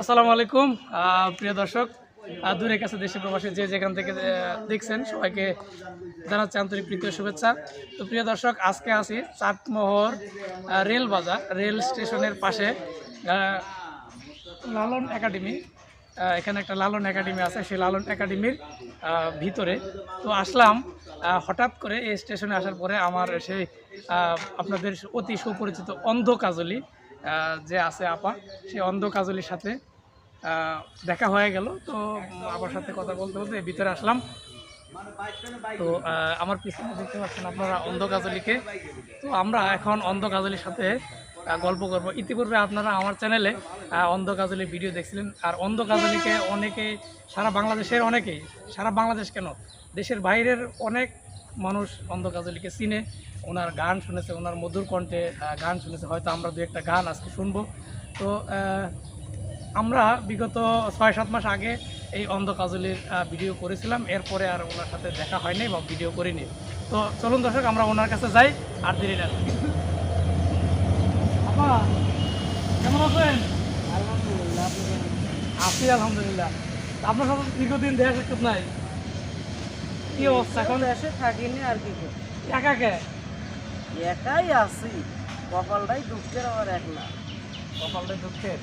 আসসালামু আলাইকুম। প্রিয় দর্শক দূরে কাছে দেশে প্রবাসী যে যেখান থেকে দেখছেন সবাইকে জানাচ্ছি আন্তরিক প্রীতীয় শুভেচ্ছা। তো প্রিয় দর্শক, আজকে আছি চাটমোহর রেল বাজার, রেল স্টেশনের পাশে লালন একাডেমি। এখানে একটা লালন একাডেমি আছে, সেই লালন একাডেমির ভিতরে। তো আসলাম হঠাৎ করে এই স্টেশনে আসার পরে আমার সেই আপনাদের অতি সুপরিচিত অন্ধ কাজলি যে আছে আপা সেই অন্ধ কাজলির সাথে দেখা হয়ে গেল। তো আপার সাথে কথা বলতে বলতে ভিতরে আসলাম। তো আমার পিছনে দেখতে পাচ্ছেন আপনারা অন্ধ কাজলিকে। তো আমরা এখন অন্ধ কাজলির সাথে গল্প করব। ইতিপূর্বে আপনারা আমার চ্যানেলে অন্ধ কাজলির ভিডিও দেখছিলেন। আর অন্ধ কাজলিকে অনেকে, সারা বাংলাদেশের অনেকেই সারা বাংলাদেশ কেন? দেশের বাইরের অনেক মানুষ অন্ধ কাজলিকে চিনে ওনার গান শুনেছে ওনার মধুর কণ্ঠে গান শুনেছে হয়তো আমরা দু একটা গান আজকে শুনব। তো আমরা বিগত ছয় সাত মাস আগে এই অন্ধ কাজলির ভিডিও করেছিলাম। এরপরে আর ওনার সাথে দেখা হয়নি বা ভিডিও করিনি। তো চলুন দর্শক আমরা ওনার কাছে যাই আর দেরি না আপা কেমন আছেন? আছি আলহামদুলিল্লাহ। আপনার সাথে দীর্ঘদিন দেখা সাক্ষাৎ নাই। কি অবস্থা এখন? দেশে থাকিনি আর কি। একা কে? একাই আছি। কপালটাই দুঃখের আবার একলা কপালটা দুঃখের।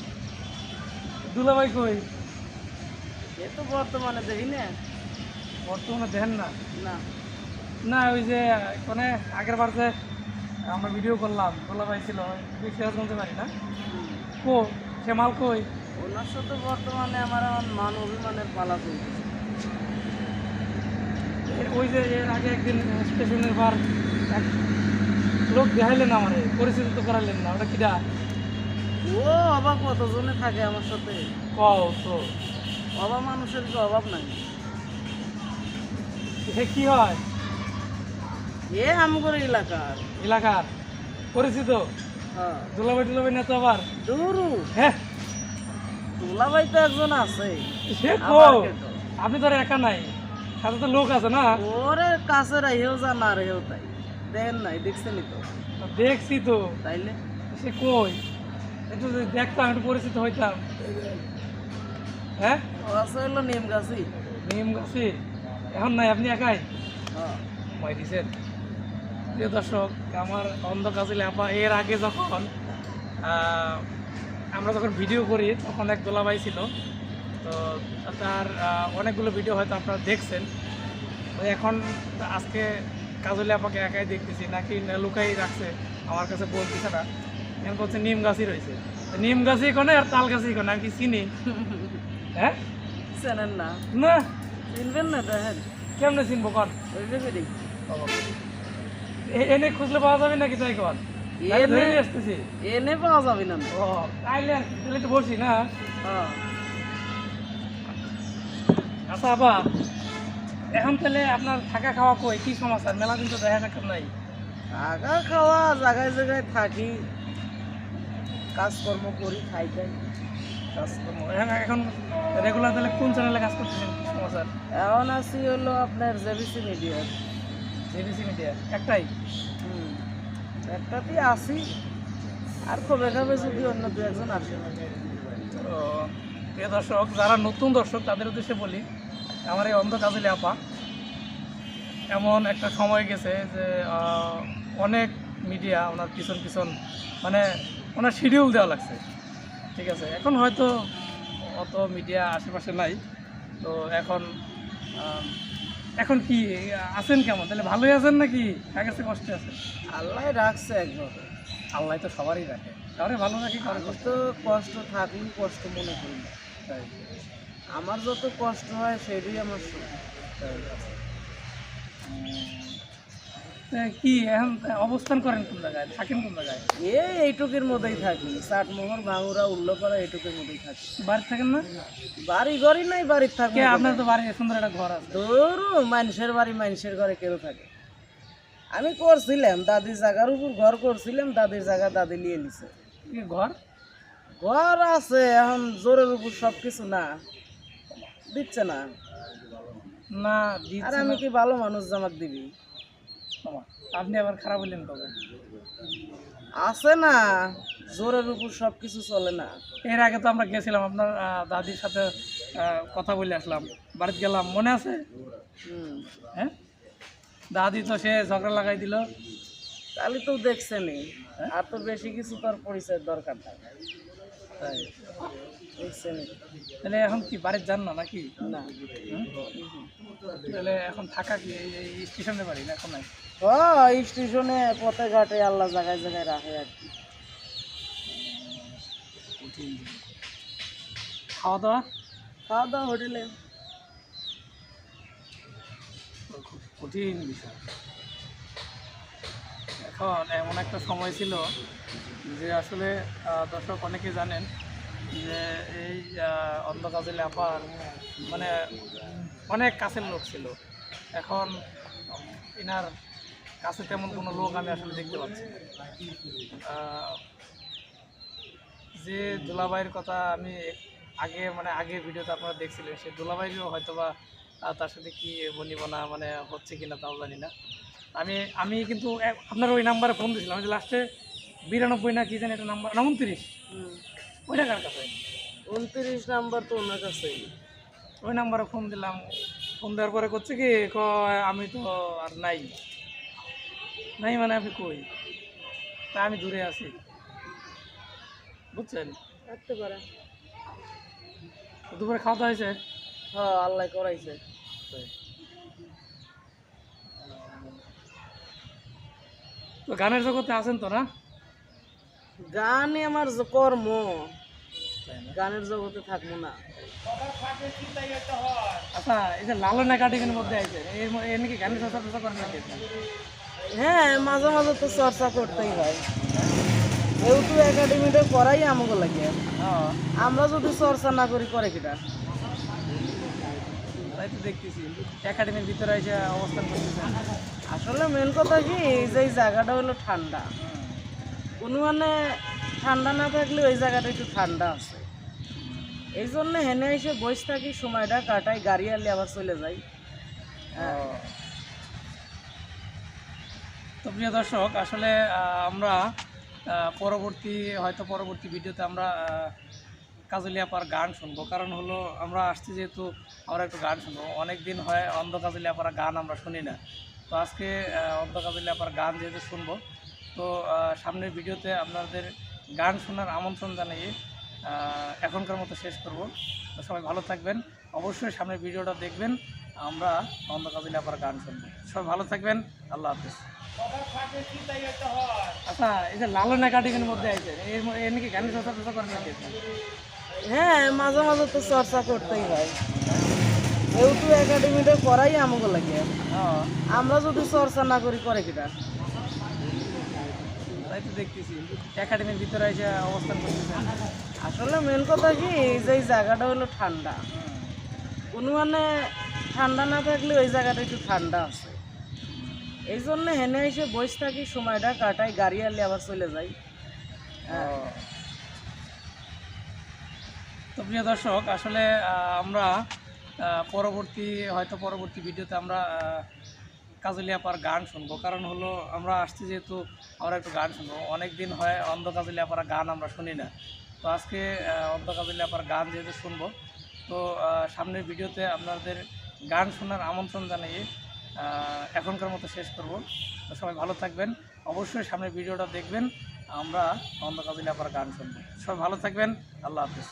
দুলাভাই কই? এ তো বর্তমানে দেখি না। বর্তমানে দেখেন না? না। না ওই যে মানে আগের বার যে আমরা ভিডিও করলাম দুলাভাই ছিল সিরাজগঞ্জে বাড়ি না? কো সে মাল কই? ওনার সাথে বর্তমানে আমার আমার মান অভিমানের পালা ওই যে এর আগে একদিন স্টেশনের বার এক লোক দেখাইলেন আমারে পরিচিত তো করাইলেন না ওটা কিটা ও অভাব কতজনে থাকে আমার সাথে? কও তো। অভাব মানুষের কি অভাব নাই? সে কি হয়? এ আমগর এলাকার এলাকার? পরিচিত? হ্যাঁ। দুলাভাই টুলাভাই নেতা আবার? দূরু। হ্যাঁ। তোলাভাই তো একজন আছে। সে কো? আপনি তো আর একা নাই। সাথে তো লোক আছে না? ওরে কাছে রাইহেও যা না রেহেও তাই। দেখেন নাই দেখছেনি তো। দেখছি তো। তাইলে? সে কই? একটু যদি দেখতাম একটু পরিচিত হইতাম। হ্যাঁ? আছে হলো নিম গাছি নিম গাছি এখন নাই আপনি একাই? হ্যাঁ। মই দিছেন? প্রিয় দর্শক আমার অন্ধ কাজিলে আপা এর আগে যখন আহ, আমরা যখন ভিডিও করি তখন এক দোলাভাই ছিল। তো তার অনেকগুলো ভিডিও হয়তো আপনারা দেখছেন। তো এখন আজকে কাজলে আপাকে একাই দেখতেছি নাকি লুকাই রাখছে আমার কাছে বলতেছে না। এখন বলছে নিম গাছই রয়েছে। নিম গাছই কোনে আর তাল গাছই কোনে আমি কি চিনি? হ্যাঁ? চেনেন না। না? চিনবেন না দেখেন। কেমনে চিনবো এ- এনে খুঁজলে পাওয়া যাবে নাকি তাই আসতেছি। এনে পাওয়া যাবে না। ও তাইলে তাহলে একটু বসি না। হ্যাঁ। আচ্ছা আবা এখন তাহলে আপনার থাকা খাওয়া কই? কি সমস্যা? মেলা দিন তো দেখা সাক্ষাৎ নাই। থাকা খাওয়া জায়গায় জায়গায় থাকি। কাজকর্ম করি খাই যাই কাজকর্ম। এখন এখন রেগুলার তাহলে কোন চ্যানেলে কাজ করতেছেন? সমাচার এখন আছি হলো আপনার জেবিসি মিডিয়ার জেবিসি মিডিয়া একটাই? হুম। একটাতেই আছি। আর কবে খাবে যদি অন্য দু একজন আসে। তো প্রিয় দর্শক যারা নতুন দর্শক তাদের উদ্দেশ্যে বলি আমার এই অন্ধ কাজলে আপা এমন একটা সময় গেছে যে অনেক মিডিয়া ওনার পিছন পিছন মানে ওনার শিডিউল দেওয়া লাগছে। ঠিক আছে এখন হয়তো অত মিডিয়া আশেপাশে নাই তো এখন এখন কি আছেন কেমন? তাহলে ভালোই আছেন নাকি? আগের চেয়ে কষ্টে আছেন? আল্লাহ রাখছে একভাবে আল্লাহ তো সবারই রাখে কাউরে ভালো রাখে তো কষ্ট থাকলেও কষ্ট মনে করি না। আমার যত কষ্ট হয় সেটাই আমার সুখ কি এখন অবস্থান করেন কোন জায়গায়? থাকেন কোন জায়গায়? এ এইটুকের মধ্যেই থাকি। চাটমোহর ভাঙুরা উল্লপাড়া এইটুকের মধ্যেই থাকি। বাড়ি থাকেন না? বাড়ি ঘরই নাই বাড়ির থাকবে কে আপনার তো বাড়ি সুন্দর একটা ঘর আছে। ধরু মানুষের বাড়ি মানুষের ঘরে কেউ থাকে। আমি করছিলাম দাদির জায়গার উপর ঘর করছিলাম দাদির জায়গা দাদি নিয়ে নিছে। ঘর? ঘর আছে এখন জোরের উপর সব কিছু না। দিচ্ছে না। না আর আমি কি ভালো মানুষ জামাক দিবি? আপনি আবার খারাপ হইলেন কবে? আছে না জোরের উপর সব কিছু চলে না। এর আগে তো আমরা গেছিলাম আপনার দাদির সাথে কথা বলে আসলাম। বাড়িতে গেলাম মনে আছে? হ্যাঁ? দাদি তো সে ঝগড়া লাগাই দিল। তাহলে তো দেখছেনই। আর তো বেশি কিছু তোর পরিচয় দরকার নাই। তাই তাহলে এখন কি বাড়িতে যান না নাকি? না। তাহলে এখন থাকা কি এই স্টেশনে বাড়ি না এখন ও স্টেশনে পথে ঘাটে আল্লাহ জায়গায় জায়গায় রাখে আর কি। খাওয়া দাওয়া খাওয়া দাওয়া হোটেলে। খুব কঠিন বিষয়। এখন এমন একটা সময় ছিল যে আসলে দর্শক অনেকে জানেন যে এই আহ, অন্ধকাজল আপার মানে অনেক কাছের লোক ছিল। এখন এনার কাছে তেমন কোনো লোক আমি আসলে দেখতে পাচ্ছি যে দুলাভাইয়ের কথা আমি আগে মানে আগে ভিডিওতে আপনারা দেখছিলেন সেই দুলাভাইও হয়তো বা তার সাথে কি বনিবনা মানে হচ্ছে কিনা তাও জানি না। আমি আমি কিন্তু আপনার ওই নাম্বারে ফোন দিয়েছিলাম যে লাস্টে বিরানব্বই না কি জানি একটা নাম্বার না উনত্রিশ? ওই টাকার কাছে? উনত্রিশ নাম্বার তো ওনার কাছেই। ওই নাম্বারে ফোন দিলাম। ফোন দেওয়ার পরে করছে কি কয় আমি তো আর নাই। নাই মানে আপনি কই? তা আমি দূরে আছি। বুঝছেন? থাকতে পারে। দুপুরে খাওয়া দাওয়া হয়েছে? হ্যাঁ আল্লাহ করাইছে। তো গানের জগতে আছেন তো না? গানই আমার কর্ম গানের জগতে থাকব না। আচ্ছা এই যে লালন একাডেমির মধ্যে আছে এর ম- এর নাকি গানের চর্চা টর্চা করেন নাকি? হ্যাঁ মাঝে মাঝে তো চর্চা করতেই হয়। যেহেতু একাডেমিটা করাই আমাকে লাগে। আমরা যদি চর্চা না করি করে কিটা? তাই তো দেখতেছি একাডেমির ভিতরে এসে অবস্থান করতেছেন। আসলে মেন কথা কি যে জায়গাটা হলো ঠান্ডা। কোনো মানে ঠান্ডা না থাকলে ওই জায়গাটা একটু ঠান্ডা আছে। এই জন্য হেনে এসে বসে থাকি সময়টা কাটাই গাড়ি আনলে আবার চলে যাই হ্যাঁ। তো প্রিয় দর্শক আসলে আমরা পরবর্তী হয়তো পরবর্তী ভিডিওতে আমরা আহ, কাজলিয়া পার গান শুনব। কারণ হলো আমরা আসছি যেহেতু আমরা একটু গান শুনব। অনেক দিন হয় অন্ধ কাজলিয়া পার গান আমরা শুনি না। তো আজকে অন্ধ কাজলিয়া পার গান যেহেতু শুনব তো সামনের ভিডিওতে আপনাদের গান শোনার আমন্ত্রণ জানিয়ে এখনকার মতো শেষ করব। সবাই ভালো থাকবেন। অবশ্যই সামনের ভিডিওটা দেখবেন। আমরা অন্ধ কাজলিয়া পার গান শুনব। সবাই ভালো থাকবেন। আল্লাহ হাফিজ। আচ্ছা এই যে লালন একাডেমির মধ্যে আছে এর নাকি গানের চর্চা টর্চা করেন নাকি হ্যাঁ মাঝে মাঝে তো চর্চা করতেই হয়। যেহেতু একাডেমিটা করাই আমাকে লাগে। আমরা যদি চর্চা না করি করে কিটা? একাডেমির ভিতরে এসে অবস্থান করতেছেন। আসলে মেন কথা কি যে জায়গাটা হলো ঠান্ডা। কোনো মানে ঠান্ডা না থাকলে ওই জায়গাটা একটু ঠান্ডা আছে। এই জন্য হেনে এসে বসে থাকি, সময়টা কাটাই, গাড়ি আনলে আবার চলে যাই। হ্যাঁ। তো প্রিয় দর্শক, আসলে আমরা পরবর্তী, হয়তো পরবর্তী ভিডিওতে আমরা আহ, কাজলিয়া পার গান শুনব। কারণ হলো আমরা আসছি যেহেতু আমরা একটু গান শুনব। অনেক দিন হয় অন্ধ কাজলি পাড়া গান আমরা শুনি না। তো আজকে অন্ধ কাজলিয়া পাড়া গান যেহেতু শুনব তো সামনের ভিডিওতে আপনাদের গান শোনার আমন্ত্রণ জানিয়ে এখনকার মতো শেষ করব। তো সবাই ভালো থাকবেন। অবশ্যই সামনের ভিডিওটা দেখবেন। আমরা অন্ধ কাজলি পাড়া গান শুনব। সবাই ভালো থাকবেন। আল্লাহ হাফিজ।